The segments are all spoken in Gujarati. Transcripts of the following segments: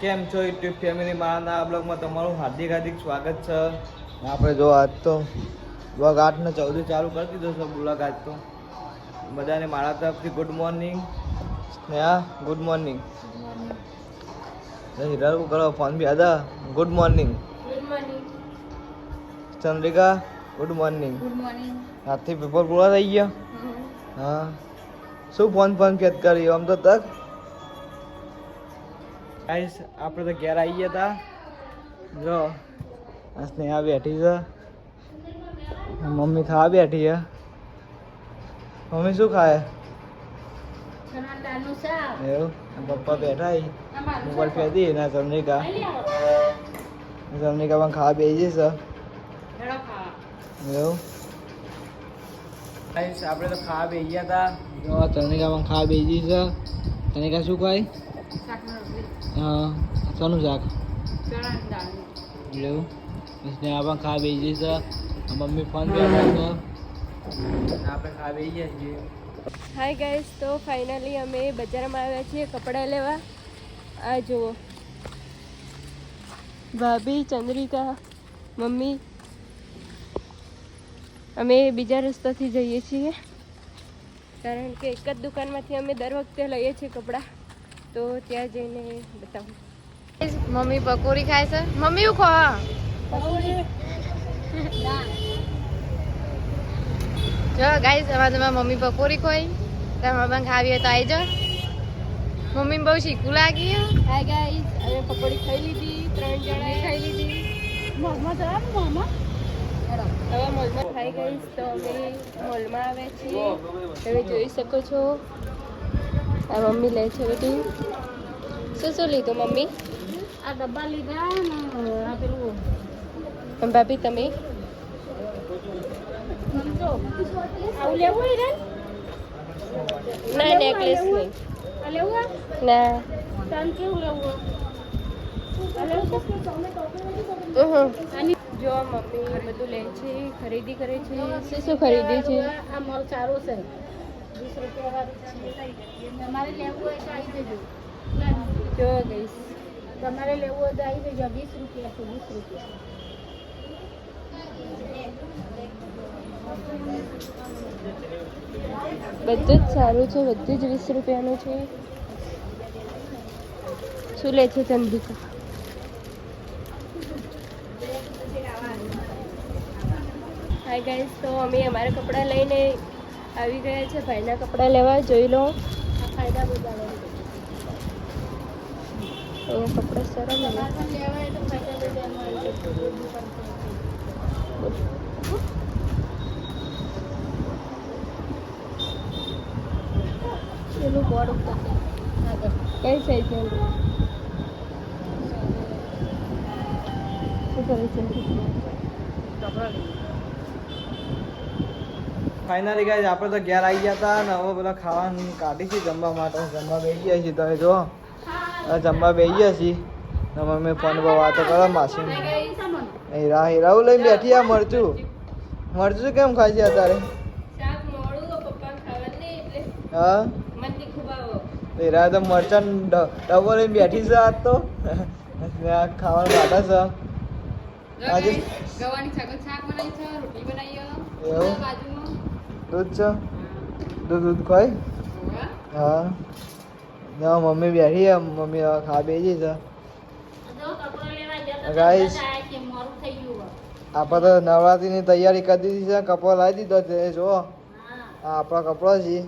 કેમ છો યુટ્યુબ ફેમિલી મારા બ્લોગમાં તમારું હાર્દિક હાર્દિક સ્વાગત છે. આપણે જો આજ તો બ્લોગ આઠને ચૌદ ચાલુ કરી દીધો છે બ્લોગ આજ તો. બધાને મારા તરફથી good morning Sneha good morning Heera શું કરો ફોન બી આદા good morning Chandrika good morning આજથી પેપર પૂરા થઈ ગયા. હા. શું ફોન ફોન ફેદ કર્યો? આમ તો તક ગાઈસ આપણે તો ઘેર આવી ગયા હતા જો આ સ્નેહા બેઠી છે. મમ્મી ખાવા બેઠી છે. મમ્મી શું ખાય? ટમાટાનું શાક. એવું? આ પપ્પા બેઠા હી અમારું મોબાઈલ ફેદી ના ચંદ્રિકા ચંદ્રિકા પણ ખાવા બેસી છે. હેડો ખાવા. એવું? ગાઈસ આપણે તો ખાવા બેસી ગયા હતા જો ચંદ્રિકા પણ ખાવા બેસી છે. ચંદ્રિકા શું ખાય? શાકનો રોટલી. હા શાનું શાક. એવું ને આ પણ ખાવા બેસી આ મમ્મી ફોન છે આપણે ખાવા બેસી ગયા છીએ. હાય ગાઈસ તો ફાઇનલી અમે બજારમાં આવ્યા છીએ કપડાં લેવા. આ જુઓ. ભાભી, ચંદ્રિકા, મમ્મી. અમે બીજા રસ્તાથી જઈએ છીએ. કારણ કે એક જ દુકાનમાંથી અમે દર વખતે લઈએ છીએ કપડાં. તો ત્યાં જઈને બતાવું. મમ્મી પકોડી ખાય છે? મમ્મી હું ખા? જો ગાઈસ અમારે તમારા મમ્મી પકોડી ખોઈ. તમે પણ ખાવી હોય તો આવી જાઓ. મમ્મી બહુ શીખું લાગી હાય ગાઈસ અમે પકોડી ખાઈ લીધી ત્રણ જણાએ. ખાઈ લીધી. મોલમાં જવા મોલમાં હવે મોલમાં ખાઈ ગઈશ તો અમે મોલમાં આવે છીએ. તમે જોઈ શકો છો. આ મમ્મી લે છે બધું. શું શું લીધું મમ્મી? આ ડબ્બા લીધા ને આ પેલું. ભાભી તમે? આવું લેવું હોય ને ના નેકલેસ નહીં. લેવું ના. તન કેવું લેવું જો મમ્મી બધું લે છે ખરીદી કરે છે. શું શું ખરીદી છે? આ મોલ સારું છે. તમારે લેવું હોય તો આવી જજો. જો ગઈશ. તમારે લેવું હોય આવી જજો. વીસ રૂપિયા છે, વીસ રૂપિયા. બધું જ સારું છે, બધું જ વીસ રૂપિયાનું છે. શું લે છે ચંદિકા? હાય ગાઈસ તો અમે અમારા કપડાં લઈને આવી ગયા છે ભાઈના કપડાં લેવા જોઈ લો. આ ફાયદા બધા તો કપડાં સરસ મળે લેવા હોય ફાયદા બધા મળે પેલું બોર્ડ ઉપર. કઈ સાઈઝ શું કરે છે? ફાઇનલી ગાઈઝ આપણે તો ઘેર આવી ગયા હતા ને હવે બધા ખાવાનું કાઢી છે જમવા માટે. જમવા બેસી ગયા છીએ તમે જો. જમવા બેસી ગયા છીએ. ને મમ્મી ફોન પર વાતો કરો માસી હીરા હીરાઓ લઈને બેઠી આ મરચું. મરચું કેમ ખાય છે અત્યારે? હા? હીરા તો મરચાં ડબો લઈને બેઠી છે આજ તો. ખાવાનું કાઢે છે. આજે ગવાની શાક બનાવી છે રોટલી બનાવી એવું? બાજુમાં. દૂધ છે? દૂધ દૂધ ખોઈ હા. ના મમ્મી બેઠી છે. મમ્મી ખા બેજી છે. Guys. આપણે તો નવરાત્રીની તૈયારી કરી દીધી છે. કપડો લાવી દીધો છે. જો આ આપણો કપડો છે.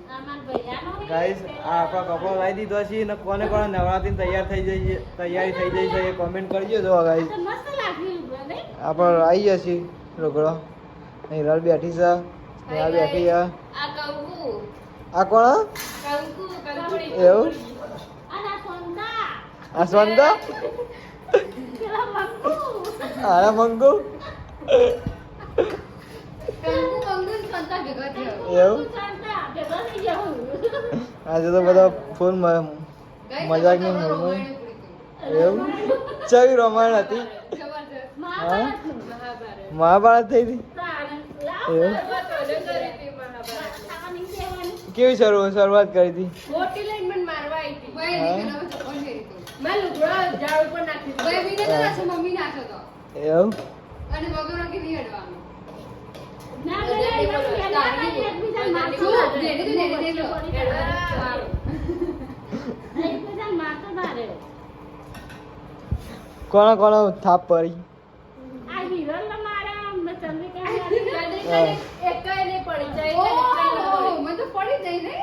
ગાઈસ આ આપણો કપડો લાવી દીધો છે ને કોને કોને નવરાત્રી તૈયાર થઈ જઈ છે તૈયારી થઈ જઈ છે એ કોમેન્ટ કરજો જો ગાઈસ. આપણે આવી જશે રોકડો હિરલ બેઠી છે. ત્યાં બેઠી આ આ કોણ એવું? આ સ્વંદા આના મંગુ. એવું? આજે તો બધા ફૂલ મજાકની મૂડમાં એવું? ચવી રમાયણ હતી? મહાભારત થઈ હતી? એવું? કેવી શરૂ શરૂઆત કરી હતી મોટી લાઈન મને મારવા આવી હતી હા? મેં લુગડો ઝાડ ઉપર નાખી ભાઈ બીને તો નાખો, મમ્મી નાખ્યો તો. એવું અને વગર નાખી નહીં અડવાનું. ના, ના, ના, એમાં પહેલા જ એકબીજાને મારતો જો, મારે. દેખો, દેખો, દેખો. મારતો મારે. કોણ કોણ થાપ પડી આ હિરણને મારા ચંદ્રિકા મારે. હા. એકેય નહીં પડી જાય, ઓહો, એકેય મને તો પડી જ નહીં, નહીં?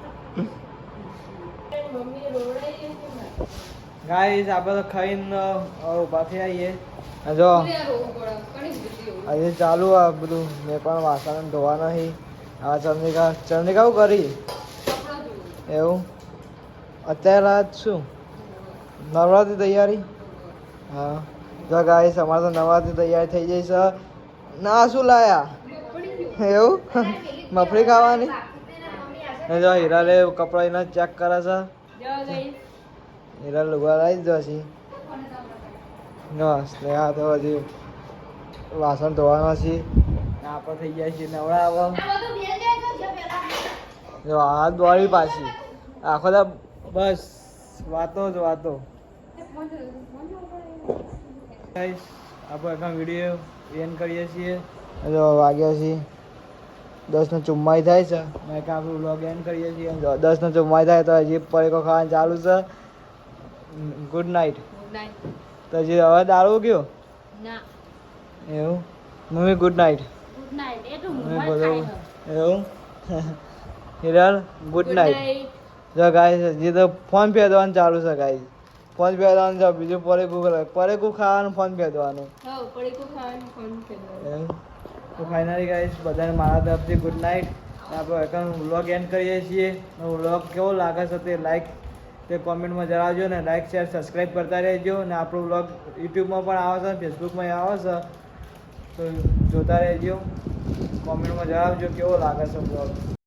ઢોકો. આ. ગાઈસ આપણે ખાઈને ઊભા આવીએ આ જો બધી. આજે ચાલુ આ બધું મેં પણ વાસણ ધોવા નહીં આ ચંદ્રિકા ચંદ્રિકા શું કરી? એવું? અત્યારે રાત શું? નવરાત્રી તૈયારી? હા. જો ગાઈસ અમારે તો નવરાત્રી તૈયારી થઈ જઈ છે. ના શું લાયા? એવું? મફળી ખાવાની? જો હીરા લે કપડા એના ચેક કરે છે. હીરા લુગા લાવી દીધો છે ના સ્નેહા તો હજી વાસણ ધોવાના છે. આપણે થઈ ગયા છીએ નવરા આવો જો હાથ દોડી પાછી. આખો તો બસ વાતો જ વાતો. ગાઈસ આપણે આખા વીડિયો એન કરીએ છીએ. જો વાગ્યા છે. દસ ને ચુમ્માઈ થાય છે. મેં કાં આપણું વ્લોગ એન્ડ કરીએ છીએ. દસ ને ચુમ્માઈ થાય તો હજી પડીકો ખાવાનું ચાલુ છે. Good night. તો હજી હવે દારૂ ગયો? ના. એવું? મમ્મી ગુડ નાઇટ ગુડ નાઇટ એ તો મમ્મી મોબાઈલ બોલો. એવું? Hiral good night. જો ગાઈસ હજી તો ફોન ફેરવાનું ચાલુ છે ગાઈસ ફોન ફેરવાનું છે બીજું પરે ગૂગલ પરે ખાવાનું ફોન ખાવાનું ફોન કર્યો. એમ. તો ફાઇનલી ગાઈસ બધાને મારા તરફથી ગુડ નાઇટ આપણે વ્લોગ એન્ડ કરીએ છીએ. વ્લોગ કેવો લાગે છે તે લાઈક તે કોમેન્ટમાં જણાવજો ને લાઇક શેર સબસ્ક્રાઈબ કરતા રહેજો ને આપણો બ્લોગ યુટ્યુબમાં પણ આવે છે ફેસબુકમાં આવે છે. તો જોતા રહેજો. કોમેન્ટમાં જણાવજો કેવો લાગે છે વ્લોગ